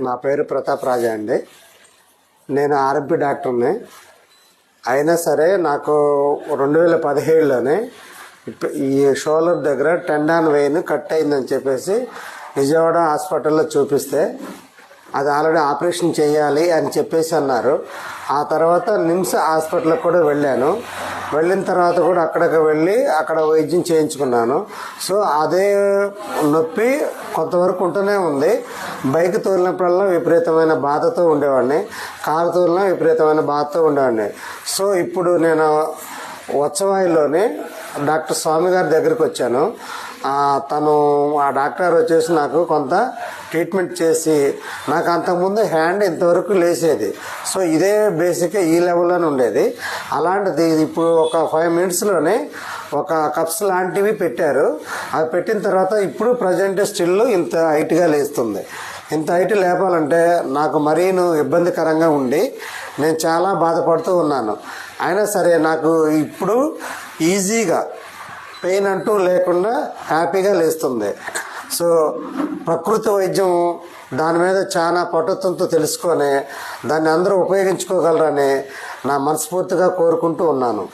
నా పేరు ప్రతాప్ రాజా అండి. నేను ఆర్ఎంపీ డాక్టర్ని. అయినా సరే నాకు రెండు వేల పదిహేడులోనే ఈ షోలర్ దగ్గర టెండాన్ వెయిన్ కట్ అయిందని చెప్పేసి విజయవాడ హాస్పిటల్లో చూపిస్తే అది ఆల్రెడీ ఆపరేషన్ చేయాలి అని చెప్పేసి అన్నారు. ఆ తర్వాత నిమ్స్ హాస్పిటల్కి కూడా వెళ్ళాను. వెళ్ళిన తర్వాత కూడా అక్కడికి వెళ్ళి అక్కడ వైద్యం చేయించుకున్నాను. సో అదే నొప్పి కొంతవరకు ఉంటూనే ఉంది. బైక్ తోలినప్పుడల్లా విపరీతమైన బాధతో ఉండేవాడిని. కారు తోలిన విపరీతమైన బాధతో ఉండేవాడిని. సో ఇప్పుడు నేను ఉత్సవాయిలోని డాక్టర్ స్వామి గారి దగ్గరికి వచ్చాను. తను ఆ డాక్టర్ వచ్చేసి నాకు కొంత ట్రీట్మెంట్ చేసి నాకు అంతకుముందు హ్యాండ్ ఇంతవరకు లేసేది. సో ఇదే బేసిక్గా ఈ లెవెల్లోనే ఉండేది. అలాంటిది ఇప్పుడు ఒక ఫైవ్ మినిట్స్లోనే ఒక కప్స్ లాంటివి పెట్టారు. అవి పెట్టిన తర్వాత ఇప్పుడు ప్రజెంట్ స్టిల్ ఇంత హైట్గా లేస్తుంది. ఇంత హైట్ లేపాలంటే నాకు మరీను ఇబ్బందికరంగా ఉండి నేను చాలా బాధపడుతూ ఉన్నాను. అయినా సరే నాకు ఇప్పుడు ఈజీగా పెయిన్ అంటూ లేకుండా హ్యాపీగా లేస్తుంది. సో ప్రకృతి వైద్యం దాని మీద చాలా పటుత్వంతో తెలుసుకొని దాన్ని అందరూ ఉపయోగించుకోగలరని నా మనస్ఫూర్తిగా కోరుకుంటూ ఉన్నాను.